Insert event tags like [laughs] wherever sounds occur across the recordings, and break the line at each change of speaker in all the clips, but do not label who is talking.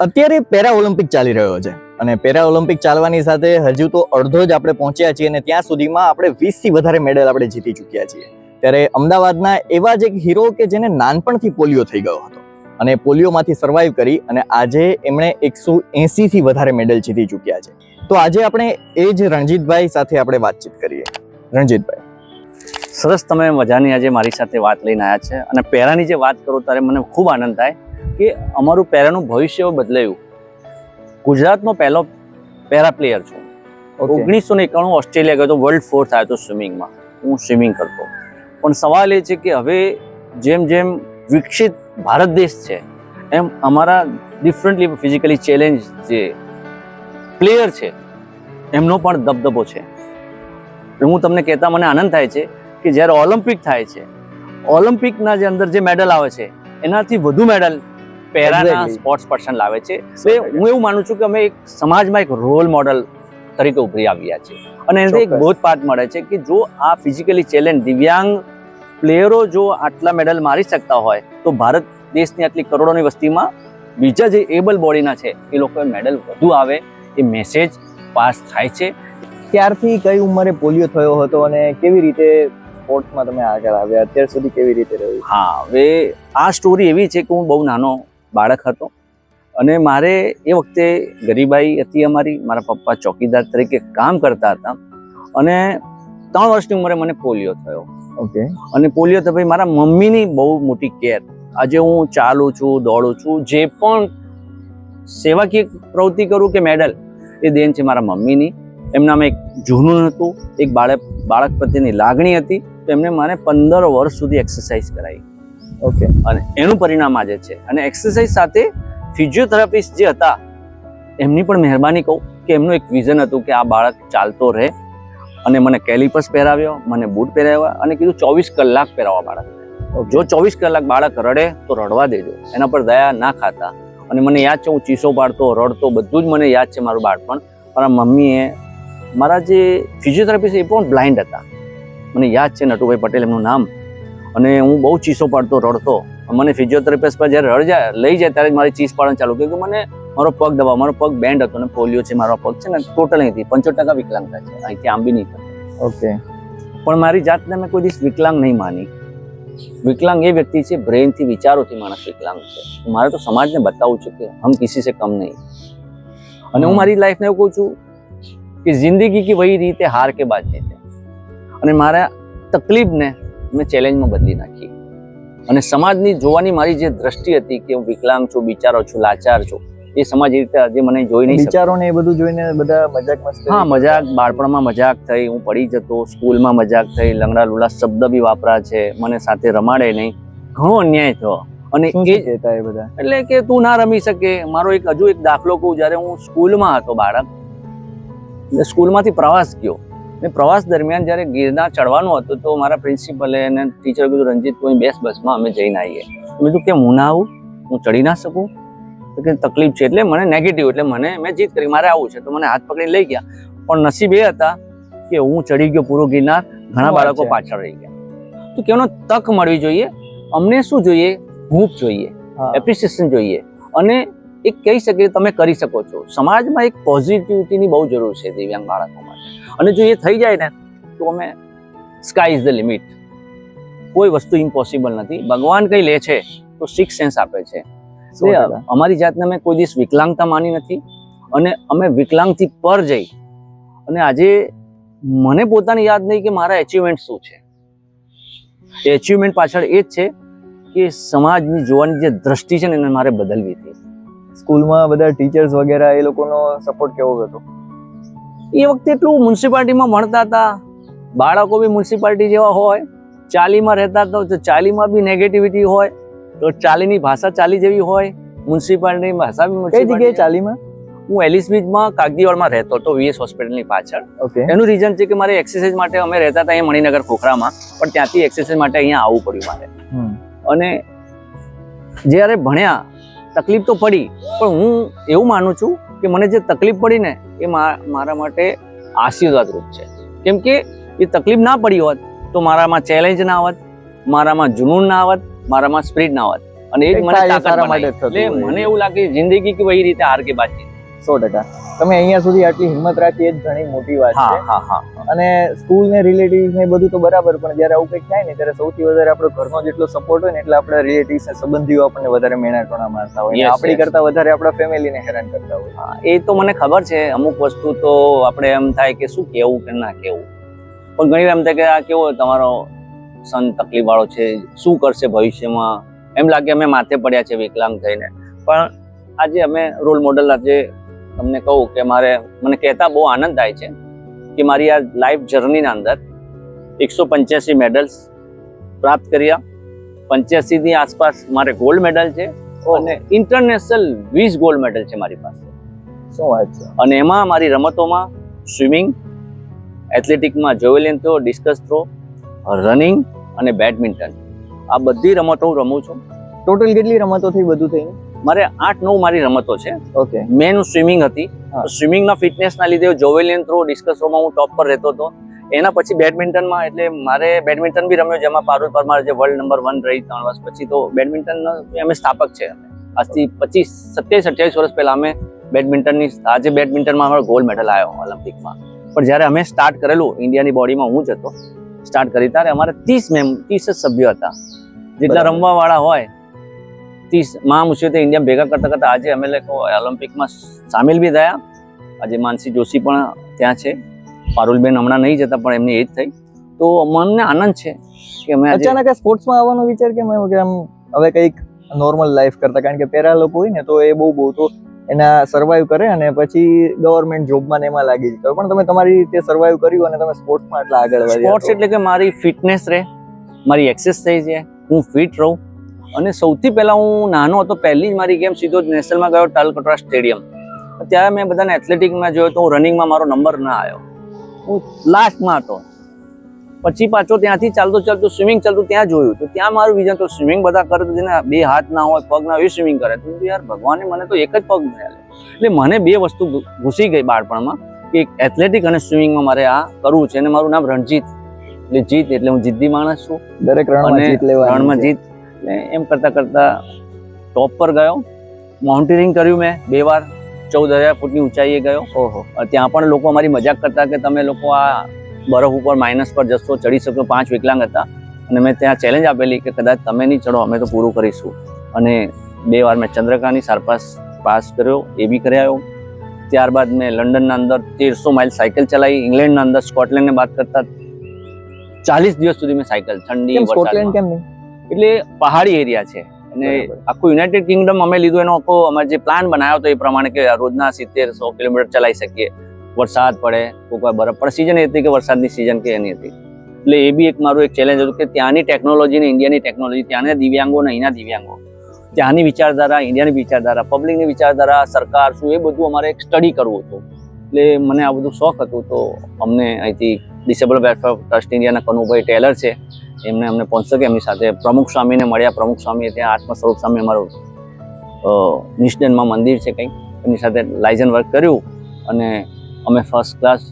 અત્યારે para Olympic ચાલી રહ્યો છે અને પેરા ઓલિમ્પિક ચાલવાની સાથે હજુ તો અડધો જ આપણે પહોંચ્યા છીએ અને ત્યાં સુધીમાં આપણે 20 થી વધારે મેડલ આપણે જીતી ચૂક્યા છીએ. ત્યારે અમદાવાદના એવા જ એક હીરો કે જેને નાનપણથી પોલિયો થઈ ગયો હતો અને પોલિયોમાંથી સર્વાઈવ કરી અને આજે એમણે એકસો એંસીથી વધારે મેડલ જીતી ચૂક્યા છે. તો આજે આપણે એ જ રણજીતભાઈ સાથે આપણે વાતચીત કરીએ. રણજીતભાઈ.
સરસ તમે મજાની આજે મારી સાથે વાત લઈને આવ્યા છે અને પેરાની જે વાત કરો ત્યારે મને ખૂબ આનંદ થાય કે અમારું પેરાનું ભવિષ્ય બદલાયું. ગુજરાતનો પહેલો પેરા પ્લેયર છું. ઓગણીસો ને એકાણું ઓસ્ટ્રેલિયા ગયો તો વર્લ્ડ ફોર્થ આવ્યો હતો સ્વિમિંગમાં હું સ્વિમિંગ કરતો. પણ સવાલ એ છે કે હવે જેમ જેમ વિકસિત ભારત દેશ છે એમ અમારા ડિફરન્ટલી ફિઝિકલી ચેલેન્જ જે પ્લેયર છે એમનો પણ દબદબો છે. હું તમને કહેતા મને આનંદ થાય છે કે જ્યારે ઓલિમ્પિક થાય છે ઓલિમ્પિકના જે અંદર જે મેડલ આવે છે એનાથી વધુ મેડલ
Exactly.
સ્પોર્ટ્સ પર્સન લાવે છે. એટલે હું એવું માનું છું કે અમે એક સમાજમાં એક રોલ મોડલ તરીકે ઉભરી આવ્યા છે અને એનાથી એક
ચોક્કસ.
બોધપાઠ મળે છે કે જો આ ફિઝિકલી ચેલેન્જ દિવ્યાંગ પ્લેયરો જો આટલા મેડલ મારી શકતા હોય તો ભારત દેશની આટલી કરોડોની વસ્તીમાં બીજા જે એબલ બોડીના છે એ લોકોએ મેડલ વધુ આવે એ મેસેજ પાસ થાય છે.
ત્યારથી કઈ ઉંમરે પોલિયો થયો હતો અને કેવી રીતે સ્પોર્ટ્સમાં તમે આગળ આવ્યા? અત્યાર સુધી કેવી રીતે રહ્યું?
હા હવે આ સ્ટોરી એવી છે કે હું બહુ નાનો બાળક હતો. અને મારે એ વખતે ગરીબાઈ હતી અમારી મારા પપ્પા ચોકીદાર તરીકે કામ કરતા હતા. અને ત્રણ વર્ષની ઉંમરે મને પોલિયો થયો.
ઓકે.
અને પોલિયો તો ભાઈ મારા મમ્મીની બહુ મોટી કેર. આજે હું ચાલું છું દોડું છું જે પણ સેવાકીય પ્રવૃત્તિ કરું કે મેડલ એ દેન છે મારા મમ્મીની. એમનામાં એક જૂનું હતું એક બાળક બાળક પ્રત્યેની લાગણી હતી. તો એમણે મને પંદર વર્ષ સુધી એક્સરસાઇઝ કરાવી.
ઓકે
અને એનું પરિણામ આજે છે. અને એક્સરસાઇઝ સાથે ફિઝિયોથેરાપિસ્ટ જે હતા, એમની પણ મહેરબાની કહું કે એમનું એક વિઝન હતું કે આ બાળક ચાલતો રહે. અને મને કેલિપસ પહેરાવ્યો, મને બૂટ પહેરાવ્યા અને કીધું ચોવીસ કલાક પહેરાવવા બાળક. જો ચોવીસ કલાક બાળક રડે તો રડવા દેજો. એના પર દયા ના ખાતા. અને મને યાદ છે, હું ચીસો પાડતો, રડતો, બધું જ મને યાદ છે મારું બાળપણ. મારા મમ્મીએ મારા જે ફિઝિયોથેરાપિસ્ટ એ પણ બ્લાઇન્ડ હતા. મને યાદ છે નટુભાઈ પટેલ એમનું નામ. અને હું બહુ ચીસો પાડતો રડતો. મને ફિઝિયોથેરાપિસ્ટ પર જ્યારે રડ જાય લઈ જાય ત્યારે જ મારી ચીસ પાડવાનું ચાલુ કર્યું કે મને મારો પગ દબાવ મારો પગ બેન્ડ હતો અને પોલિયો છે મારો પગ છે ને ટોટલ અહીંથી પંચોતેર ટકા વિકલાંગતા છે. અહીંથી આંબી નહીં થતો
ઓકે
પણ મારી જાતને મેં કોઈ દિવસ વિકલાંગ નહીં માની. વિકલાંગ એ વ્યક્તિ છે બ્રેનથી વિચારોથી માણસ વિકલાંગ છે. મારે તો સમાજને બતાવવું છે કે હમ કિસી સે કમ નહીં. અને હું મારી લાઈફને એવું કહું છું કે જિંદગી કી વહી રીતે હાર કે બાદ જીતે. અને મારા તકલીફને મેં ચેલેન્જમાં બદલી નાખી. અને સમાજની જોવાની મારી જે દ્રષ્ટિ હતી કે હું વિકલાંગ છું બિચારો છું લાચાર છું એ સમાજ એ રીતે આજે મને જોઈ નહીં
વિચારો ને એ બધું જોઈને બધા મજાક મસ્તી
હા મજાક બાળપણમાં મજાક થઈ હું પડી જતો સ્કૂલમાં મજાક થઈ લંગડા લુલા શબ્દ બી વાપરા છે મને સાથે રમાડે નહીં. ઘણો અન્યાય થયો. અને એ
કહેતા એ બધા?
એટલે કે તું ના રમી શકે. મારો એક હજુ એક દાખલો કહું જ્યારે હું સ્કૂલમાં હતો બાળક સ્કૂલમાંથી પ્રવાસ ગયો. ને પ્રવાસ દરમિયાન જ્યારે ગિરનાર ચડવાનું હતું તો મારા પ્રિન્સિપલે અને ટીચર કીધું રંજીત કોઈ બેસ બસમાં અમે જઈને આવીએ. મેં કીધું કેમ હું ના આવું? હું ચડી ના શકું? તો કે તકલીફ છે. એટલે મને નેગેટિવ એટલે મને મેં જીત કરી મારે આવું છે. તો મને હાથ પકડીને લઈ ગયા. પણ નસીબ એ હતા કે હું ચડી ગયો પૂરો ગિરનાર ઘણા બાળકો પાછળ રહી ગયા. તો કેવાનો તક મળવી જોઈએ. અમને શું જોઈએ? હૂંફ જોઈએ. એપ્રિસિએશન જોઈએ. અને એક કહી શકીએ તમે કરી શકો છો. સમાજમાં એક પોઝિટિવિટીની બહુ જરૂર છે દિવ્યાંગ બાળકો માટે. અને જો એ થઈ જાય ને તો અમે સ્કાય ઇઝ ધ લિમિટ કોઈ વસ્તુ ઇમ્પોસિબલ નથી. ભગવાન કંઈ લે છે તો સિક્સ સેન્સ આપે છે. અમારી જાતને અમે કોઈ દિવસ વિકલાંગતા માની નથી. અને અમે વિકલાંગથી પર જઈ અને આજે મને પોતાની યાદ નહીં કે મારા એચિવમેન્ટ શું છે. એ એચિવમેન્ટ પાછળ એ જ છે કે સમાજની જોવાની જે દ્રષ્ટિ છે ને એને મારે બદલવી હતી.
સ્કૂલમાં બધા ટીચર્સ વગેરે એ લોકોનો સપોર્ટ કેવો હતો?
એ વખતે એટલું મ્યુનિસિપાલિટીમાં ભણતા હતા. બાળકો બી મ્યુનિસિપાલિટી જેવા હોય. ચાલીમાં રહેતા હતા તો ચાલીમાં બી નેગેટિવિટી હોય. તો ચાલીની ભાષા ચાલી જેવી હોય. મ્યુનિસિપાલિટીની ભાષા બી
કઈ જગ્યાએ ચાલીમાં?
હું એલિસ બીચમાં કાગદીવાડમાં રહેતો હતો વીએસ હોસ્પિટલની પાછળ.
ઓકે.
એનું રીઝન છે કે મારે એક્સરસાઇઝ માટે અમે રહેતા હતા અહીંયા મણિનગર ખોખરામાં. પણ ત્યાંથી એક્સરસાઇઝ માટે અહીંયા આવવું પડ્યું મારે. અને જ્યારે ભણ્યા તકલીફ તો પડી પણ હું એવું માનું છું કે મને જે તકલીફ પડી ને એ મારા માટે આશીર્વાદરૂપ છે. કેમ કે એ તકલીફ ના પડી હોત તો મારામાં ચેલેન્જ ના આવત મારામાં જુનૂન ના આવત મારામાં સ્પિરિટ ના આવત અને એ મને તાકાત. મને એવું લાગે જિંદગી કે વહી રીતે હાર કે બાજી
સો ટકા. તમે અહીંયા સુધી આટલી હિંમત રાખી એ જ ઘણી મોટી વાત છે.
હા હા.
અને સ્કૂલ ને રિલેટિવ ને બધું તો બરાબર પણ જ્યારે આવું કંઈક થાય ને ત્યારે સૌથી વધારે આપણો ઘરનો જેટલો સપોર્ટ હોય ને એટલે આપણા રિલેટિવ ને સંબંધીઓ આપણને વધારે મેણાટોણા મારતા હોય. આપણી કરતા વધારે આપણા ફેમિલીને હેરાન કરતા હોય.
એ તો મને ખબર છે. અમુક વસ્તુ તો આપણે એમ થાય કે શું કેવું કે ના કેવું. પણ ઘણી વાર એમ થાય કે આ કેવો તમારો સન તકલીફ વાળો છે શું કરશે ભવિષ્યમાં? એમ લાગે અમે માથે પડ્યા છે વિકલાંગ થઈને. પણ આજે અમે રોલ મોડલ આજે તમને કહું કે મારે મને કહેતા બહુ આનંદ થાય છે કે મારી આ લાઈફ જર્નીના અંદર એકસો પંચ્યાસી મેડલ્સ પ્રાપ્ત કર્યા. પંચ્યાસીની આસપાસ મારે ગોલ્ડ મેડલ છે અને ઇન્ટરનેશનલ વીસ ગોલ્ડ મેડલ છે મારી પાસે.
શું વાત છે?
અને એમાં મારી રમતોમાં swimming એથ્લેટિકમાં javelin throw discus throw running અને બેડમિન્ટન આ બધી રમતો હું રમું છું.
ટોટલ કેટલી રમતોથી બધું થઈને
મારે આઠ નવ મારી રમતો છે.
ઓકે
મેન સ્વિમિંગ હતી. સ્વિમિંગના ફિટનેસના લીધે જોવેલિન થ્રો ડિસ્કસ થ્રોમાં હું ટોપ પર રહેતો હતો. એના પછી બેડમિન્ટનમાં એટલે મારે બેડમિન્ટન બી રમ્યો જેમાં પારુલ પરમાર જે વર્લ્ડ નંબર વન રહી ત્રણ વર્ષ પછી. તો બેડમિન્ટન અમે સ્થાપક છે. આજથી પચીસ સત્યાવીસ અઠ્યાવીસ વર્ષ પહેલા અમે બેડમિન્ટનની આજે બેડમિન્ટનમાં અમારો ગોલ્ડ મેડલ આવ્યો ઓલિમ્પિકમાં પણ જ્યારે અમે સ્ટાર્ટ કરેલું ઇન્ડિયાની બોડીમાં હું જ હતો સ્ટાર્ટ કરી ત્યારે અમારે ત્રીસ મેમ ત્રીસ જ સભ્યો હતા. જેટલા
બરાબર.
રમવા વાળા હોય ત્રીસ મહા મુશ્કેલથી ઇન્ડિયા ભેગા કરતા કરતા આજે અમે લોકો ઓલિમ્પિકમાં સામેલ બી થયા આજે માનસી જોશી પણ ત્યાં છે પારુલબેન હમણાં નહીં જતા પણ એમની એજ થઈ। તો મને આનંદ છે કે અમે
અચાનક સ્પોર્ટ્સમાં આવવાનો વિચાર કે મેં કે આમ હવે કંઈક નોર્મલ લાઈફ કરતા? કારણ કે પહેલાં લોકો હોય ને તો એ બહુ બહુ તો એના સર્વાઈવ કરે અને પછી ગવર્મેન્ટ જોબમાં ને એમાં લાગી જતો પણ તમે તમારી રીતે સર્વાઈવ કર્યું અને તમે સ્પોર્ટ્સમાં આટલા આગળ વધ્યા
સ્પોર્ટ્સ એટલે કે મારી ફિટનેસ રહે મારી એક્સરસાઇઝ છે હું ફિટ રહું અને સૌથી પહેલા હું નાનો હતો પહેલી જ મારી ગેમ સીધો જ નેશનલમાં ગયો તાલકટોરા સ્ટેડિયમ. ત્યારે મેં બધાને એથ્લેટિકમાં જોયો તો હું રનિંગમાં મારો નંબર ના આવ્યો. હું લાસ્ટમાં હતો. પછી પાછો ત્યાંથી ચાલતો ચાલતો સ્વિમિંગ ચાલતું ત્યાં જોયું. તો ત્યાં મારું વિઝન તો સ્વિમિંગ બધા કરે તો જેને બે હાથ ના હોય પગ ના હોય સ્વિમિંગ કરે. તો યાર ભગવાને મને તો એક જ પગ મળ્યા એટલે મને બે વસ્તુ ઘૂસી ગઈ બાળપણમાં કે એથ્લેટિક અને સ્વિમિંગમાં મારે આ કરવું છે અને મારું નામ રણજીત. એટલે જીત એટલે હું જિદ્દી માણસ છું.
દરેક રણમાં જીત
રણમાં જીત એટલે એમ કરતાં કરતાં ટોપ પર ગયો. માઉન્ટેનિંગ કર્યું મેં. બે વાર ચૌદ હજાર ફૂટની ઊંચાઈએ ગયો.
ઓહો.
ત્યાં પણ લોકો અમારી મજાક કરતા કે તમે લોકો આ બરફ ઉપર માઇનસ પર જશો ચડી શકો પાંચ વિકલાંગ હતા. અને મેં ત્યાં ચેલેન્જ આપેલી કે કદાચ તમે નહીં ચડો અમે તો પૂરું કરીશું. અને બે વાર મેં ચંદ્રકાની સારપાસ પાસ કર્યો એ બી કરી આવ્યો. ત્યારબાદ મેં લંડનના અંદર તેરસો માઇલ સાયકલ ચલાવી ઇંગ્લેન્ડના અંદર સ્કોટલેન્ડને વાત કરતા ચાલીસ દિવસ સુધી મેં સાયકલ ઠંડી
સ્કોટલેન્ડ કેમ નહીં?
એટલે પહાડી એરિયા છે. અને આખું યુનાઇટેડ કિંગડમ અમે લીધું એનો આખો અમારે જે પ્લાન બનાવ્યો હતો એ પ્રમાણે કે રોજના સિત્તેર સો કિલોમીટર ચલાવી શકીએ. વરસાદ પડે કોઈક વાર બરફ પણ સિઝન એ હતી કે વરસાદની સિઝન કે એની હતી. એટલે એ બી એક મારું એક ચેલેન્જ હતું કે ત્યાંની ટેકનોલોજી ને ઇન્ડિયાની ટેકનોલોજી ત્યાંના દિવ્યાંગો ને અહીંના દિવ્યાંગો. ત્યાંની વિચારધારા ઇન્ડિયાની વિચારધારા પબ્લિકની વિચારધારા સરકાર શું એ બધું અમારે એક સ્ટડી કરવું હતું. એટલે મને આ બધું શોખ હતું તો અમને અહીંથી ડિસેબલ વેલફેર ટ્રસ્ટ ઇન્ડિયાના કનુભાઈ ટેલર છે. એમને અમને સ્પોન્સર કે એમની સાથે પ્રમુખ સ્વામીને મળ્યા. પ્રમુખ સ્વામીએ ત્યાં આત્મ સ્વરૂપ સ્વામી અમારું નિષ્ઠનમાં મંદિર છે કંઈક. એમની સાથે લાઇઝન વર્ક કર્યું અને અમે ફર્સ્ટ ક્લાસ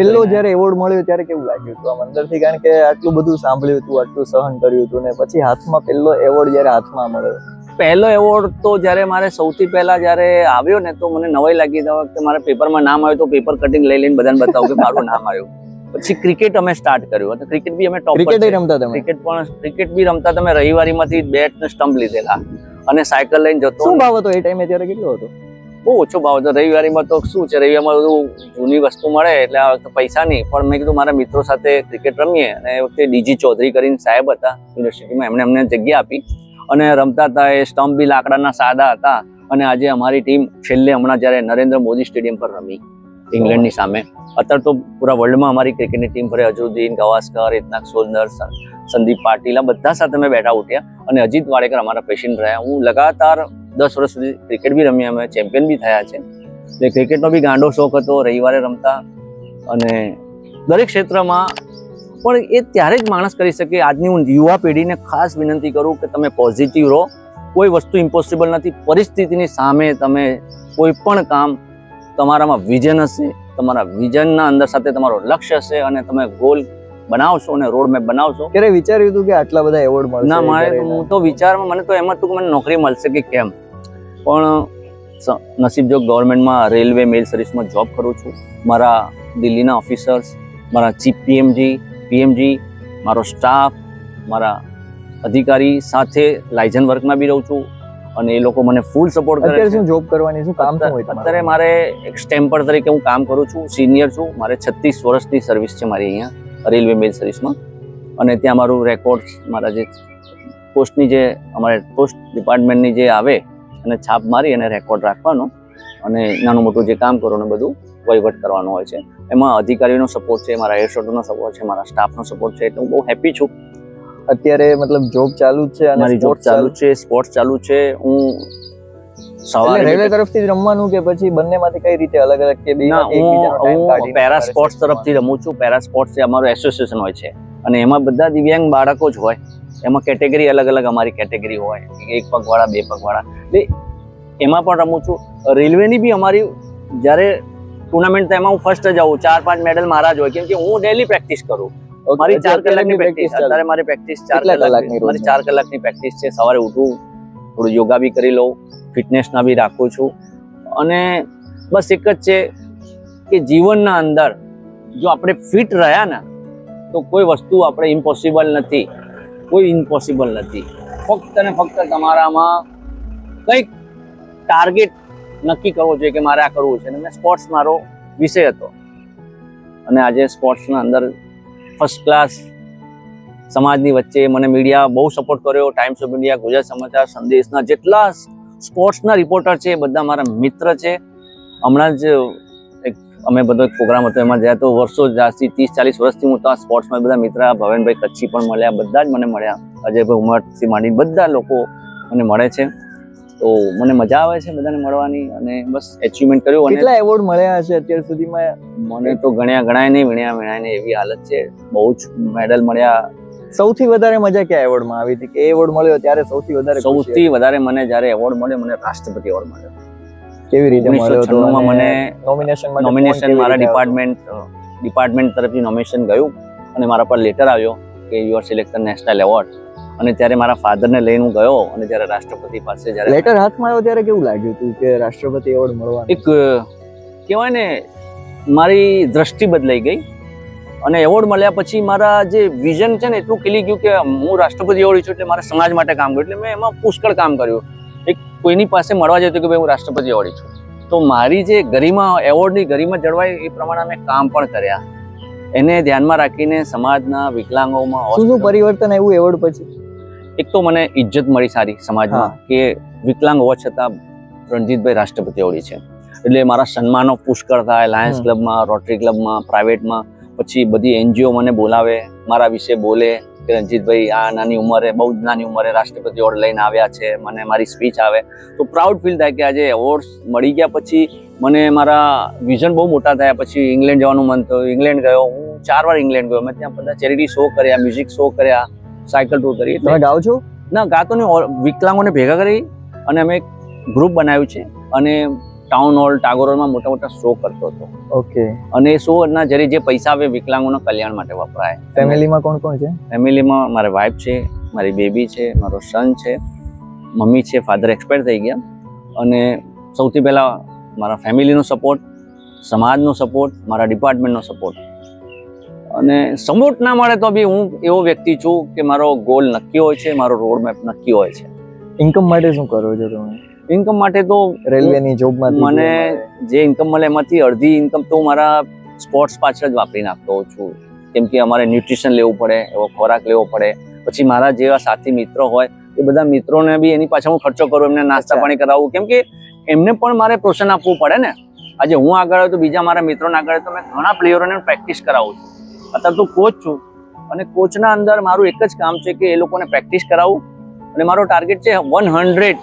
પેલો જ્યારે એવોર્ડ મળ્યો ત્યારે કેવું લાગ્યું હતું આમ અંદરથી? કારણ કે આટલું બધું સાંભળ્યું હતું આટલું સહન કર્યું હતું ને પછી હાથમાં પહેલો એવોર્ડ જ્યારે હાથમાં મળ્યો?
પહેલો એવોર્ડ તો જ્યારે મારે સૌથી પહેલા જ્યારે આવ્યો ને તો મને નવાઈ લાગી. તો વખતે મારા પેપરમાં નામ આવ્યું તો પેપર કટિંગ લઈ લઈને બધાને બતાવું કે મારું નામ આવ્યું. પછી ક્રિકેટ અમે સ્ટાર્ટ કર્યું હતું. ક્રિકેટ બી અમે ટોપ
ક્રિકેટ રમતા તમે?
ક્રિકેટ પણ ક્રિકેટ બી રમતા તમે રવિવારીમાંથી બેટ ને સ્ટમ્પ લીધેલા. અને સાયકલ લઈને જતો
શું ભાવ હતો એ ટાઈમે ત્યારે કેટલો હતો?
બહુ ઓછો ભાવ હતો. રવિવારીમાં તો શું છે? રવિવારમાં બધું જૂની વસ્તુ મળે એટલે આ વખતે પૈસા નહીં. પણ મેં કીધું મારા મિત્રો સાથે ક્રિકેટ રમીએ. અને એ વખતે ડીજી ચૌધરી કરીને સાહેબ હતા યુનિવર્સિટીમાં એમણે અમને જગ્યા આપી. અને રમતા હતા એ સ્ટમ્પ બી લાકડાના સાદા હતા. અને આજે અમારી ટીમ છેલ્લે હમણાં જ્યારે નરેન્દ્ર મોદી સ્ટેડિયમ પર રમી. ઇંગ્લેન્ડની સામે. અત્યારે તો પૂરા વર્લ્ડમાં અમારી ક્રિકેટની ટીમ ફરે અજુદ્દીન ગવાસ્કર એતનાક સોલનર સંદીપ પાટીલ આ બધા સાથે અમે બેઠા ઉઠ્યા અને અજીત વાડેકર અમારા પેશન્ટ રહ્યા. હું લગાતાર દસ વર્ષ સુધી ક્રિકેટ બી રમ્યા અમે ચેમ્પિયન બી થયા છે. એટલે ક્રિકેટનો બી ગાંડો શોખ હતો રવિવારે રમતા. અને દરેક ક્ષેત્રમાં પણ એ ત્યારે જ માણસ કરી શકે. આજની હું યુવા પેઢીને ખાસ વિનંતી કરું કે તમે પોઝિટિવ રહો. કોઈ વસ્તુ ઇમ્પોસિબલ નથી. પરિસ્થિતિની સામે તમે કોઈ પણ કામ તમારામાં વિઝન હશે તમારા વિઝનના અંદર સાથે તમારો લક્ષ્ય હશે અને તમે ગોલ બનાવશો અને રોડ મેપ બનાવશો.
ત્યારે વિચાર્યું હતું કે આટલા બધા એવોર્ડ મળશે
ના મારે હું તો વિચારમાં મને તો એમ હતું કે મને નોકરી મળશે કે કેમ. પણ નસીબ જો ગવર્મેન્ટમાં રેલવે મેલ સર્વિસમાં જોબ કરું છું મારા દિલ્હીના ઓફિસર્સ મારા ચીફ પીએમજી પીએમજી મારો સ્ટાફ મારા અધિકારી સાથે લાઇઝન વર્કમાં બી રહું છું અને એ લોકો મને ફૂલ સપોર્ટ કરે
અત્યારે
છે.
શું જોબ કરવાની શું કામ શું હોય
અત્યારે મારે એક સ્ટેમ્પર તરીકે હું કામ કરું છું સિનિયર છું. મારે છત્રીસ વર્ષની સર્વિસ છે મારી અહીંયા રેલવે મેલ સર્વિસમાં અને ત્યાં મારું રેકોર્ડ મારા જે પોસ્ટની જે અમારે પોસ્ટ ડિપાર્ટમેન્ટની જે આવે અને છાપ મારી અને રેકોર્ડ રાખવાનો અને નાનું મોટું જે કામ કરવાનું બધું વહીવટ કરવાનું હોય છે. એમાં અધિકારીનો સપોર્ટ છે મારા એરસોટનો સપોર્ટ છે મારા સ્ટાફનો સપોર્ટ છે એટલે હું બહુ હેપી છું.
અત્યારે મતલબ જોબ ચાલુ જ છે અને
મારી જોબ ચાલુ છે સ્પોર્ટ્સ ચાલુ છે. હું સવારે
રેલવે તરફથી જ રમવાનું કે પછી બંનેમાંથી કઈ રીતે અલગ અલગ કે બે
હું પેરા સ્પોર્ટ્સ તરફથી રમું છું. પેરા સ્પોર્ટ્સ જે અમારું એસોસિએશન હોય છે. અને એમાં બધા દિવ્યાંગ બાળકો જ હોય. એમાં કેટેગરી અલગ અલગ અમારી કેટેગરી હોય. એક પગવાળા બે પગવાળા. એટલે એમાં પણ રમું છું. રેલવેની બી અમારી જ્યારે ટુર્નામેન્ટ એમાં હું ફર્સ્ટ જ આવું. ચાર પાંચ મેડલ મારા જ હોય. કેમ કે હું ડેલી પ્રેક્ટિસ કરું. મારી ચાર કલાકની પ્રેક્ટિસ અત્યારે મારી પ્રેક્ટિસ ચાર કલાકની મારી ચાર કલાકની પ્રેક્ટિસ છે. સવારે ઉઠું થોડું યોગા બી કરી લઉં ફિટનેસના બી રાખું છું. અને બસ એક જ છે કે જીવનના અંદર જો આપણે ફિટ રહ્યા ને તો કોઈ વસ્તુ આપણે ઇમ્પોસિબલ નથી. કોઈ ઇમ્પોસિબલ નથી. ફક્ત ને ફક્ત તમારામાં કંઈક ટાર્ગેટ નક્કી કરવો જોઈએ કે મારે આ કરવું છે. અને મેં સ્પોર્ટ્સ મારો વિષય હતો. અને આજે સ્પોર્ટ્સના અંદર ફર્સ્ટ ક્લાસ સમાજની વચ્ચે મને મીડિયા બહુ સપોર્ટ કર્યો. ટાઈમ્સ ઓફ ઇન્ડિયા ગુજરાત સમાચાર, સંદેશના જેટલા સ્પોર્ટ્સના રિપોર્ટર છે બધા મારા મિત્ર છે. હમણાં જ એક અમે બધો પ્રોગ્રામ હતો, એમાં જ્યાં તો વર્ષો જ્યાંથી ત્રીસ, ચાલીસ વર્ષથી હું તો આ સ્પોર્ટ્સમાં બધા મિત્ર, ભવનભાઈ કચ્છી પણ મળ્યા, બધા જ મને મળ્યા. અજયભાઈ ઉમરથી માંડી બધા લોકો મને મળે છે. તો મને મજા આવે છે બધાને મળવાની અને બસ એચિવમેન્ટ કર્યું અને
કેટલા એવોર્ડ મળ્યા છે અત્યાર સુધીમાં?
મને તો ગણ્યા ગણાય નહીં વિણ્યા વિણાય નહીં એવી હાલત છે. બહુ જ મેડલ મળ્યા.
સૌથી વધારે મજા કયા એવોર્ડમાં આવી હતી? કે એવોર્ડ મળ્યો ત્યારે સૌથી વધારે
સૌથી વધારે મને જ્યારે એવોર્ડ મળ્યો મને રાષ્ટ્રપતિ એવોર્ડ મળ્યો.
કેવી રીતે મળ્યો તો
1996 મને
નોમિનેશન
નોમિનેશન મારા ડિપાર્ટમેન્ટ ડિપાર્ટમેન્ટ તરફથી નોમિનેશન ગયું અને મારા પર લેટર આવ્યો કે you are selected national award અને ત્યારે મારા ફાધરને લઈને હું ગયો અને જ્યારે રાષ્ટ્રપતિ પાસે જ્યારે
લેટર હાથમાં આવ્યો ત્યારે કેવું લાગ્યું હતું કે રાષ્ટ્રપતિ એવોર્ડ મળવા
એક કહેવાય ને મારી દ્રષ્ટિ બદલાઈ ગઈ. અને એવોર્ડ મળ્યા પછી મારા જે વિઝન છે ને એટલું ખીલી ગયું કે હું રાષ્ટ્રપતિ એવોર્ડ છું એટલે મારે સમાજ માટે કામ કર્યું. એટલે મેં એમાં પુષ્કળ કામ કર્યું. એક કોઈની પાસે મળવા જતું કે ભાઈ હું રાષ્ટ્રપતિ એવોર્ડ છું તો મારી જે ગરિમા એવોર્ડની ગરિમા જળવાય એ પ્રમાણે અમે કામ પણ કર્યા. એને ધ્યાનમાં રાખીને સમાજના વિકલાંગોમાં
શું શું પરિવર્તન આવ્યું એવોર્ડ પછી?
એક તો મને ઇજ્જત મળી સારી સમાજમાં કે વિકલાંગ હોવા છતાં રણજીતભાઈ રાષ્ટ્રપતિ એવોર્ડી છે. એટલે મારા સન્માનો પુષ્કળ થાય લાયન્સ ક્લબમાં રોટરી ક્લબમાં પ્રાઇવેટમાં પછી બધી એનજીઓ મને બોલાવે મારા વિશે બોલે કે રણજીતભાઈ આ નાની ઉંમરે બહુ જ નાની ઉંમરે રાષ્ટ્રપતિ એવોર્ડ લઈને આવ્યા છે મને મારી સ્પીચ આવે. તો પ્રાઉડ ફીલ થાય કે આજે એવોર્ડ્સ મળી ગયા પછી મને મારા વિઝન બહુ મોટા થયા. પછી ઇંગ્લેન્ડ જવાનું મન થયું. ઇંગ્લેન્ડ ગયો. હું ચાર વાર ઇંગ્લેન્ડ ગયો. મેં ત્યાં બધા ચેરિટી શો કર્યા મ્યુઝિક શો કર્યા. સાયકલ ટૂર કરી
તમે ગાઓ છો?
ના ગાતો નહીં વિકલાંગોને ભેગા કરી અને અમે એક ગ્રુપ બનાવ્યું છે અને ટાઉન હોલ ટાગોર હોલમાં મોટા મોટા શો કરતો હતો.
ઓકે
અને એ શો ના જરી જે પૈસા આવે વિકલાંગોના કલ્યાણ માટે વપરાય.
ફેમિલીમાં કોણ કોણ છે?
ફેમિલીમાં મારી વાઈફ છે મારી બેબી છે મારો સન છે મમ્મી છે ફાધર એક્સપાયર થઈ ગયા. અને સૌથી પહેલાં મારા ફેમિલીનો સપોર્ટ સમાજનો સપોર્ટ મારા ડિપાર્ટમેન્ટનો સપોર્ટ અને સપોર્ટ ના મળે તો બી હું એવો વ્યક્તિ છું કે મારો ગોલ નક્કી હોય છે મારો રોડ મેપ નક્કી હોય છે.
ઇન્કમ માટે શું કરો છો તમે?
ઇન્કમ માટે તો
રેલવેની જોબમાં
મને જે ઇન્કમ મળે એમાંથી અડધી ઇન્કમ તો મારા સ્પોર્ટ્સ પાછળ જ વાપરી નાખતો છું. કેમ કે અમારે ન્યુટ્રિશન લેવું પડે એવો ખોરાક લેવો પડે. પછી મારા જેવા સાથી મિત્રો હોય એ બધા મિત્રોને બી એની પાછળ હું ખર્ચો કરું એમને નાસ્તા પાણી કરાવું. કેમ કે એમને પણ મારે પ્રોત્સાહન આપવું પડે ને. આજે હું આગળ આવ્યો તો બીજા મારા મિત્રોને આગળ તો મેં ઘણા પ્લેયરોને પ્રેક્ટિસ કરાવું છું. અત્યારે તો કોચ છું. અને કોચના અંદર મારું એક જ કામ છે કે એ લોકોને પ્રેક્ટિસ કરાવવું અને મારો ટાર્ગેટ છે વન હંડ્રેડ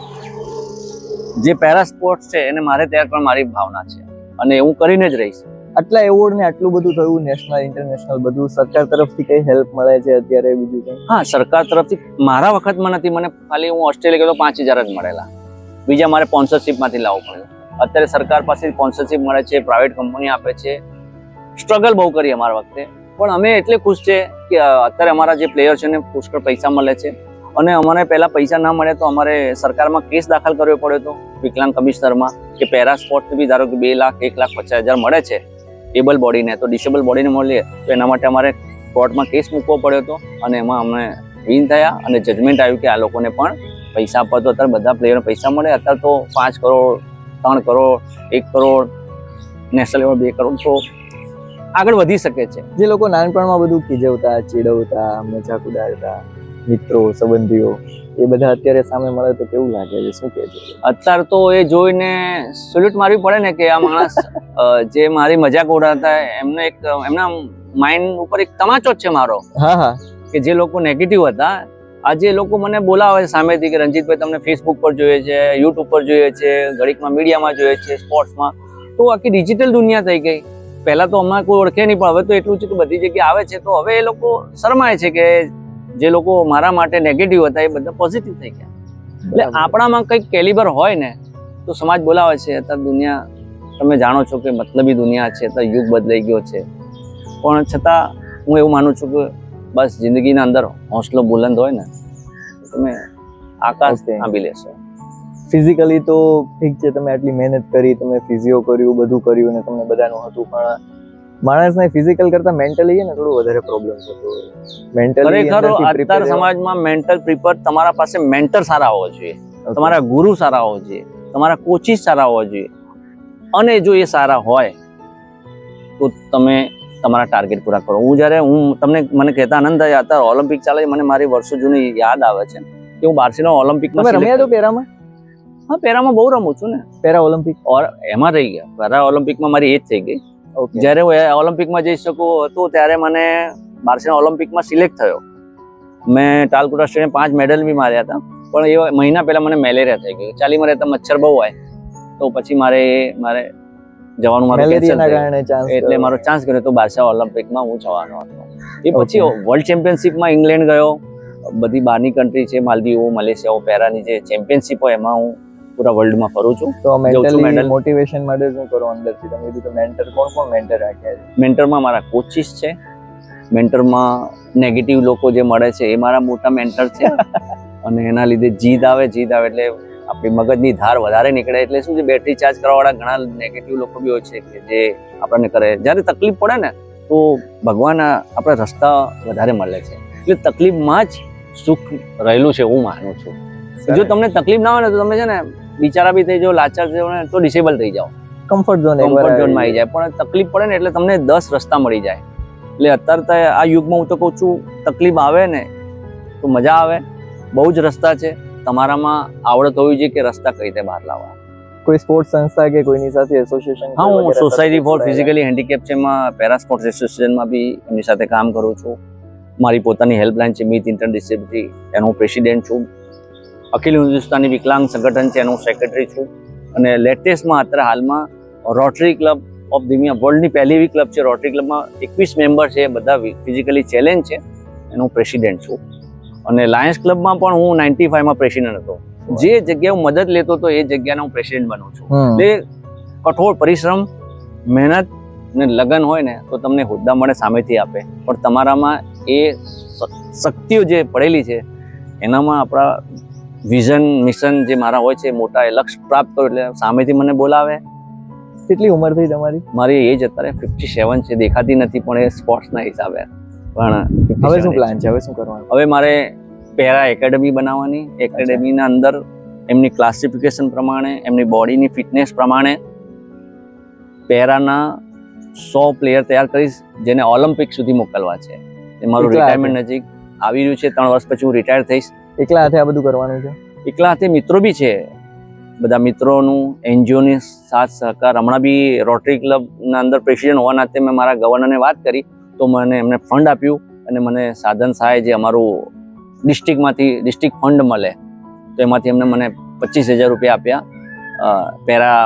જે પેરા સ્પોર્ટ્સ છે એને મારે તૈયાર પણ મારી ભાવના છે. અને હું કરીને જ રહીશ.
આટલા એવોર્ડ ને આટલું બધું થયું નેશનલ ઇન્ટરનેશનલ બધું સરકાર તરફથી કઈ હેલ્પ મળે છે અત્યારે બીજું કઈ?
હા સરકાર તરફથી મારા વખતમાં નથી મને ખાલી હું ઓસ્ટ્રેલિયા ગયો પાંચ હજાર જ મળેલા. બીજા મારે સ્પોન્સરશિપમાંથી લાવવું પડ્યું. અત્યારે સરકાર પાસે સ્પોન્સરશિપ મળે છે પ્રાઇવેટ કંપની આપે છે. સ્ટ્રગલ બહુ કરી અમારા વખતે. પણ અમે એટલે ખુશ છે કે અત્યારે અમારા જે પ્લેયર છે ને પુષ્કળ પૈસા મળે છે. અને અમારે પહેલાં પૈસા ના મળે તો અમારે સરકારમાં કેસ દાખલ કરવો પડ્યો હતો વિકલાંગ કમિશનરમાં કે પેરા સ્પોર્ટ બી ધારો કે બે લાખ, એક લાખ પચાસ હજાર મળે છે એબલ બોડીને તો ડિસેબલ બોડીને મળીએ તો એના માટે અમારે કોર્ટમાં કેસ મૂકવો પડ્યો હતો અને એમાં અમને વિન થયા અને જજમેન્ટ આવ્યું કે આ લોકોને પણ પૈસા આપવા તો અત્યારે બધા પ્લેયરને પૈસા મળે. અત્યારે તો પાંચ કરોડ, ત્રણ કરોડ, એક કરોડ નેશનલ લેવલ બે કરોડ તો આગળ વધી શકે છે.
જે લોકો નાનપણમાં બધું ખીજવતા ચીડવતા મજાક ઉડાડતા મિત્રો સંબંધીઓ એ બધા અત્યારે સામે મળે તો કેવું લાગે છે? શું કહે છે?
અત્યારે તો એ જોઈને સોલ્યુટ મારવી પડે ને કે આ માણસ જે મારી મજાક ઉડાડતા એમને એક એમના માઇન્ડ ઉપર એક તમાચો જ છે મારો.
હા હા.
કે જે લોકો નેગેટિવ હતા આજે લોકો મને બોલાવે છે સામેથી કે રંજીતભાઈ તમને ફેસબુક પર જોઈએ છે યુટ્યુબ પર જોઈએ છે ઘડીકમાં મીડિયામાં જોઈએ છે સ્પોર્ટ્સમાં તો આખી ડિજિટલ દુનિયા થઈ ગઈ. પહેલા તો અમારે કોઈ ઓળખે નહીં પણ હવે તો એટલું છે કે બધી જગ્યાએ આવે છે. તો હવે એ લોકો શરમાય છે કે જે લોકો મારા માટે નેગેટિવ હતા એ બધા પોઝિટિવ થઈ ગયા. એટલે આપણામાં કંઈક કેલિબર હોય ને તો સમાજ બોલાવે છે અત્યારે દુનિયા તમે જાણો છો કે મતલબી દુનિયા છે અત્યારે યુગ બદલાઈ ગયો છે. પણ છતાં હું એવું માનું છું કે બસ જિંદગીના અંદર હોંસલો બુલંદ હોય ને તમે આકાશ. આંબી લેશો.
ફિઝિકલી તો ઠીક છે તમે આટલી મહેનત કરી તમે ફિઝિયો કર્યું બધું કર્યું ને તમને બધાનું હતું પણ માણસને ફિઝિકલ કરતા મેન્ટલી છે ને થોડું વધારે પ્રોબ્લેમ થતો
ખરેખર અત્યાર સમાજમાં મેન્ટલ પ્રિપેર તમારા પાસે મેન્ટર સારા હોવા જોઈએ. તમારા ગુરુ સારા હોવા જોઈએ. તમારા કોચિસ સારા હોવા જોઈએ. અને જો એ સારા હોય તો તમે તમારા ટાર્ગેટ પૂરા કરો. હું જ્યારે હું તમને મને કહેતા આનંદ થાય અત્યારે ઓલિમ્પિક ચાલે મને મારી વર્ષો જૂની યાદ આવે છે કે હું બાર્સિલોના ઓલિમ્પિકમાં
રમ્યા તો પેરામાં.
હા પેરામાં બહુ રમું છું ને.
પેરા ઓલિમ્પિક
ઓર એમાં રહી ગયા. પેરા ઓલિમ્પિકમાં મારી એજ થઈ ગઈ. જ્યારે હું ઓલિમ્પિકમાં જઈ શકું હતું ત્યારે મને બાર્સિલોના ઓલિમ્પિકમાં સિલેક્ટ થયો. મેં ટાલકુટા સ્ટેડિયમ પાંચ મેડલ બી માર્યા હતા. પણ એ મહિના પહેલા મને મેલેરિયા થઈ ગયું. ચાલીમાં રહેતા મચ્છર બહુ હોય. તો પછી મારે મારે જવાનું મારું એટલે મારો ચાન્સ કર્યો તો બાદશાહ ઓલિમ્પિકમાં હું જવાનો હતો. એ પછી વર્લ્ડ ચેમ્પિયનશિપમાં ઇંગ્લેન્ડ ગયો. બધી બહારની કન્ટ્રી છે માલદીવ મલેશિયાઓ પેરાની જે ચેમ્પિયનશિપ હોય એમાં હું પૂરા વર્લ્ડમાં ફરું છું.
તો મેન્ટલી મોટિવેશન માટે શું કરો અંદરથી? તમે કીધું મેન્ટર કોણ કોણ મેન્ટર રાખ્યા છે?
મેન્ટરમાં મારા કોચિસ છે. મેન્ટરમાં નેગેટિવ લોકો જે મળે છે એ મારા મોટા મેન્ટર છે. [laughs] અને એના લીધે જીદ આવે જીદ આવે એટલે આપણી મગજની ધાર વધારે નીકળે એટલે શું છે બેટરી ચાર્જ કરવાવાળા ઘણા નેગેટિવ લોકો બી હોય છે કે જે આપણને કરે. જ્યારે તકલીફ પડે ને તો ભગવાન આપણે રસ્તા વધારે મળે છે. એટલે તકલીફમાં જ સુખ રહેલું છે હું માનું છું. જો તમને તકલીફ ના હોય ને તો તમે છે ને બિચારા બી થઈ જાઓ લાચાર થઈ જાઓ તો ડિસેબલ થઈ જાઓ.
કમ્ફર્ટ ઝોન
કમ્ફર્ટ ઝોનમાં આવી જાય. પણ તકલીફ પડે ને એટલે તમને દસ રસ્તા મળી જાય. એટલે અત્યારે આ યુગમાં હું તો કહું છું તકલીફ આવે ને તો મજા આવે. બહુ જ રસ્તા છે. તમારામાં આવડત હોવી જોઈએ કે રસ્તા કઈ રીતે બહાર લાવવા.
કોઈ સ્પોર્ટ્સ સંસ્થા કે કોઈની સાથે એસોસિએશન
હા હું સોસાયટી ફોર ફિઝિકલી હેન્ડીકેપ છે એમાં પેરા સ્પોર્ટ્સ એસોસિએશનમાં બી એમની સાથે કામ કરું છું. મારી પોતાની હેલ્પલાઇન છે મીત ઇન્ટર ડિસેબિલિટી એનો હું પ્રેસિડેન્ટ છું. અખિલ હિન્દુસ્તાની વિકલાંગ સંગઠન છે એનો સેક્રેટરી છું. અને લેટેસ્ટમાં અત્યારે હાલમાં રોટરી ક્લબ ઓફ ધીમિયા વર્લ્ડની પહેલી એવી ક્લબ છે. રોટરી ક્લબમાં એકવીસ મેમ્બર છે એ બધા ફિઝિકલી ચેલેન્જ છે. એનો પ્રેસિડેન્ટ છું. અને લાયન્સ ક્લબમાં પણ હું નાઇન્ટી ફાઈવમાં પ્રેસિડેન્ટ હતો. જે જગ્યાએ હું મદદ લેતો હતો એ જગ્યાનો હું પ્રેસિડેન્ટ બનું છું. એટલે કઠોર પરિશ્રમ મહેનત ને લગન હોય ને તો તમને હોદ્દા મળે સામેથી આપે. પણ તમારામાં એ શક્તિઓ જે પડેલી છે એનામાં આપણા વિઝન મિશન જે મારા હોય છે મોટા એ લક્ષ્ય પ્રાપ્ત કરું એટલે સામેથી મને બોલાવે.
કેટલી ઉંમર થઈ તમારી?
મારી એજ અત્યારે ફિફ્ટી સેવન છે દેખાતી નથી પણ એ સ્પોર્ટ્સના હિસાબે. પણ
હવે શું પ્લાન છે? હવે શું કરવાનું?
હવે મારે પેરા એકેડમી બનાવવાની. એકેડમીના અંદર એમની ક્લાસિફિકેશન પ્રમાણે એમની બોડીની ફિટનેસ પ્રમાણે પેરાના સો પ્લેયર તૈયાર કરીશ જેને ઓલિમ્પિક સુધી મોકલવા છે. એ મારું રિટાયરમેન્ટ નજીક આવી રહ્યું છે. ત્રણ વર્ષ પછી હું રિટાયર થઈશ.
એકલા હાથે આ બધું કરવાનું છે?
એકલા હાથે મિત્રો બી છે. બધા મિત્રોનું, એનજીઓની સાથ સહકાર. હમણાં બી રોટરી ક્લબના અંદર પ્રેસિડેન્ટ હોવા નાતે મેં મારા ગવર્નરને વાત કરી, તો મને એમને ફંડ આપ્યું અને મને સાધન સહાય જે અમારું ડિસ્ટ્રિક્ટમાંથી ડિસ્ટ્રિક્ટ ફંડ મળે, તો એમાંથી એમને મને પચીસ હજાર રૂપિયા આપ્યા. પેરા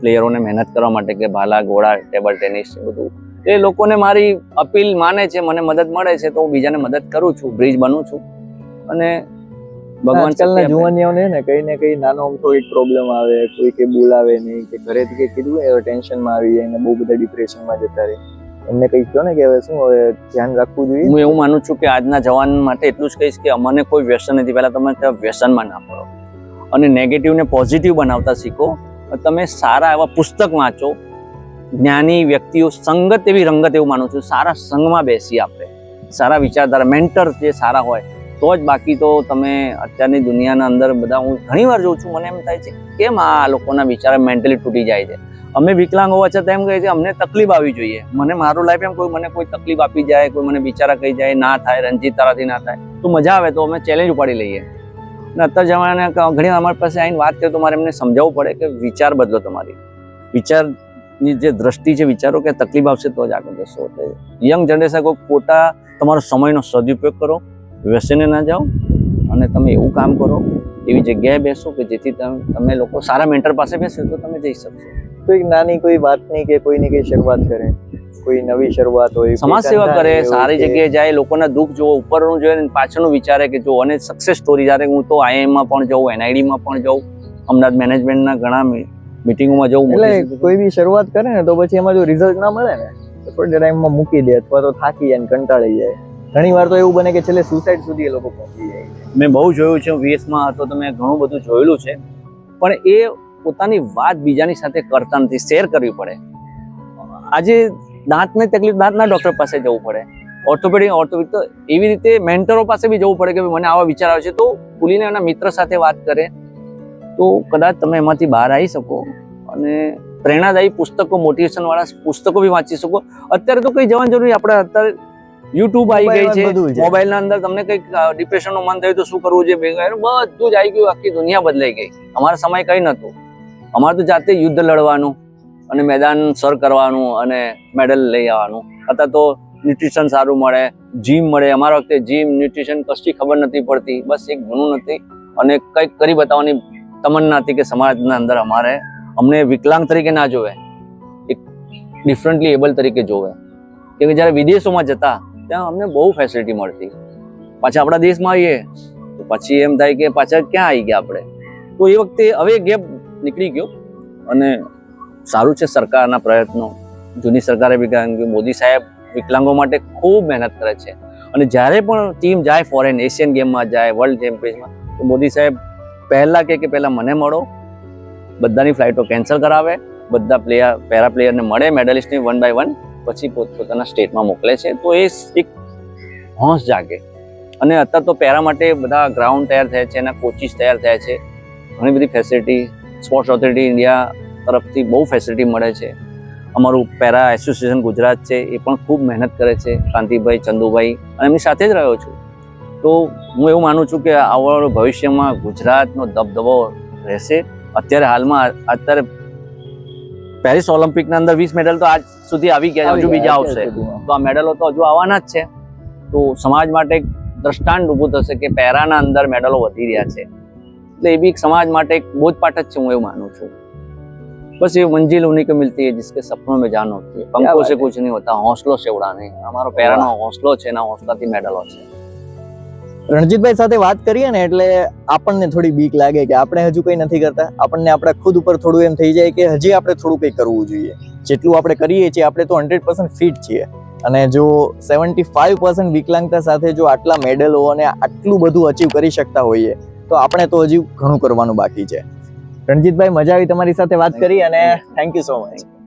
પ્લેયરોને મહેનત કરવા માટે કે ભાલા, ઘોડા ટેબલ ટેનિસ બધું. એ લોકોને મારી અપીલ માને છે, મને મદદ મળે છે, તો હું બીજાને મદદ કરું છું બ્રિજ બનું છું. અને ભગવાન
આજકાલના. જુવાનિયાઓને ને કઈ ને કઈ નાનો અમથો એક પ્રોબ્લેમ આવે કોઈ કે બોલાવે નહીં કે ઘરેથી કે કીધું એ ટેન્શનમાં આવી જાય ને બહુ બધા ડિપ્રેશનમાં જતા રહે. એમને કઈ કહો ને કે હવે શું હવે ધ્યાન રાખવું જોઈએ?
હું એવું માનું છું કે આજના જવાન માટે એટલું જ કહીશ કે અમને કોઈ વ્યસન નથી. પહેલા તમે વ્યસનમાં ના પડો. અને નેગેટિવને પોઝિટિવ બનાવતા શીખો. તમે સારા એવા પુસ્તક વાંચો. જ્ઞાની વ્યક્તિઓ સંગત એવી રંગત એવું માનું છું. સારા સંગમાં બેસી આપણે. સારા વિચારધારા મેન્ટર જે સારા હોય તો જ બાકી તો તમે અત્યારની દુનિયાના અંદર બધા હું ઘણી વાર જોઉં છું, મને એમ થાય છે, કેમ આ લોકોના વિચાર મેન્ટલી તૂટી જાય છે? અમે વિકલાંગ હોવા છતાં એમ કહે છે, અમને તકલીફ આવી જોઈએ. મને મારું લાઈફ એમ કોઈ, મને કોઈ તકલીફ આપી જાય, કોઈ મને બિચારા કહી જાય, ના થાય, રંજીત તારાથી ના થાય, તો મજા આવે તો અમે ચેલેન્જ ઉપાડી લઈએ. અને અત્યારે જમાના ઘણી અમારી પાસે આવીને વાત કરીએ તો મારે એમને સમજાવવું પડે કે વિચાર બદલો તમારી. વિચારની જે દ્રષ્ટિ છે, વિચારો કે તકલીફ આવશે તો જ આગળ જશો. યંગ જનરેશન કોઈ ખોટા તમારો સમયનો સદુપયોગ કરો. વ્યસને ના જાઓ અને તમે એવું કામ કરો એવી જગ્યાએ બેસો કે જેથી તમે લોકો સારા મેન્ટર પાસે બેસો તો તમે જઈ શકશો.
કોઈ નાની કોઈ વાતની કે કોઈની કઈ શરૂઆત કરે? કોઈ નવી શરૂઆત હોય
સમાજ સેવા કરે સારી જગ્યાએ જાય લોકોના દુઃખ જોવો ઉપરનું જોઈએ ને પાછળનું વિચારે કે જો અને સક્સેસ સ્ટોરી જ્યારે હું તો IIM પણ જાઉં એનઆઈડીમાં પણ જાઉં અમદાવાદ મેનેજમેન્ટના ઘણા મિટિંગોમાં જાઉં મોટી
એટલે કોઈ બી શરૂઆત કરે ને તો પછી એમાં જો રિઝલ્ટ ના મળે ને તો થોડી ટાઈમમાં મૂકી દે અથવા તો થાકી જાય ને કંટાળી જાય. ઘણી વાર તો એવું બને કે છેલ્લે સુસાઇડ સુધી એ લોકો પહોંચી જાય
મેં બહુ જોયું છે વીએસમાં તો મેં ઘણું બધું જોયેલું છે. પણ એ પોતાની વાત બીજાની સાથે કરતા નથી શેર કરવી પડે. આજે દાંતને તકલીફ, દાંતના ડૉક્ટર પાસે જવું પડે. ઓર્થોપેડિક ઓર્થોપેડિક તો એવી રીતે મેન્ટરો પાસે બી જવું પડે કે મને આવા વિચાર આવે છે. તો ખુલીને એના મિત્ર સાથે વાત કરે. તો કદાચ તમે એમાંથી બહાર આવી શકો અને પ્રેરણાદાયી પુસ્તકો મોટિવેશનવાળા પુસ્તકો બી વાંચી શકો. અત્યારે તો કંઈ જવાની જરૂર આપણે અત્યારે યુટ્યુબ આવી ગઈ છે
મોબાઈલ
ના અંદર તમને કંઈક ડિપ્રેશનનું મન થયું તો શું કરવું છે બધું જ આવી ગયું આખી દુનિયા બદલાઈ ગઈ. અમારા સમય કઈ નહોતું. અમારે તો જાતે યુદ્ધ લડવાનું અને મેદાન સર કરવાનું અને મેડલ લઈ આવવાનું. અથવા તો ન્યુટ્રિશન સારું મળે જીમ મળે. અમારા વખતે જીમ ન્યુટ્રિશન કશી ખબર નથી પડતી. બસ એક ગુનું નથી. અને કંઈક કરી બતાવવાની તમન્ના હતી કે સમાજના અંદર અમારે અમને વિકલાંગ તરીકે ના જોવે. એક ડિફરન્ટલી એબલ તરીકે જોવે. કેમ કે જ્યારે વિદેશોમાં જતા ત્યાં અમને બહુ ફેસિલિટી મળતી. પાછા આપણા દેશમાં આવીએ, તો પછી એમ થાય કે પાછા ક્યાં આવી ગયા આપણે? તો એ વખતે હવે ગેપ નીકળી ગયો અને સારું છે સરકારના પ્રયત્નો. જૂની સરકારે બી કારણ કે મોદી સાહેબ વિકલાંગો માટે ખૂબ મહેનત કરે છે. અને જ્યારે પણ ટીમ જાય ફોરેન એશિયન ગેમમાં જાય વર્લ્ડ ચેમ્પિયન્સમાં તો મોદી સાહેબ પહેલાં કહે કે પહેલાં મને મળો, બધાની ફ્લાઇટો કેન્સલ કરાવે, બધા પ્લેયર પેરા પ્લેયરને મળે મેડલિસ્ટને વન બાય વન પછી પોતપોતાના સ્ટેટમાં મોકલે છે, તો એ એક હોંશ જાગે. અને અત્યારે તો પહેરા માટે બધા ગ્રાઉન્ડ તૈયાર થયા છે એના કોચિસ તૈયાર થયા છે. ઘણી બધી ફેસિલિટી સ્પોર્ટ્સ ઓથોરિટી ઇન્ડિયા તરફથી બહુ ફેસિલિટી મળે છે. અમારું પેરા એસોસિએશન ગુજરાત છે, એ પણ ખૂબ મહેનત કરે છે કાંતિભાઈ ચંદુભાઈ, અને એમની સાથે જ રહ્યો છું. તો હું એવું માનું છું કે આવનારું ભવિષ્યમાં ગુજરાતનો દબદબો રહેશે. અત્યારે હાલમાં અત્યારે પેરિસ ઓલિમ્પિકના અંદર વીસ મેડલ તો આજ સુધી આવી ગયા છે. હજુ બીજા આવશે તો આ મેડલો તો હજુ આવવાના જ છે તો સમાજ માટે એક દ્રષ્ટાંત ઊભું થશે કે પેરાના અંદર મેડલો વધી રહ્યા છે એટલે એ બી એક સમાજ માટે એક બોધપાઠ જ છે હું એવું માનું છું બસ ये मंजिल उन्हीं को मिलती है जिसके सपनों में जान होती है पंखों
बात
से
है।
कुछ नहीं होता हौसलों से उड़ाने અમારો પેરાનો હોસલો છે એના હોસલાથી મેડલો છે
રણજીતભાઈ સાથે વાત કરીએ ને એટલે આપણને થોડી બીક લાગે કે આપણે હજુ કંઈ નથી કરતા. આપણને આપણા ખુદ ઉપર થોડું એમ થઈ જાય કે હજી આપણે થોડું કંઈ કરવું જોઈએ. જેટલું આપણે કરીએ છીએ, આપણે તો હંડ્રેડ પર્સન્ટ ફિટ છીએ. અને જો સેવન્ટી ફાઈવ પર્સન્ટ વિકલાંગતા સાથે જો આટલા મેડલો અને આટલું બધું અચીવ કરી શકતા હોઈએ, તો આપણે તો હજી ઘણું કરવાનું બાકી છે. રણજીતભાઈ, મજા આવી તમારી સાથે વાત કરી અને થેન્ક યુ સો મચ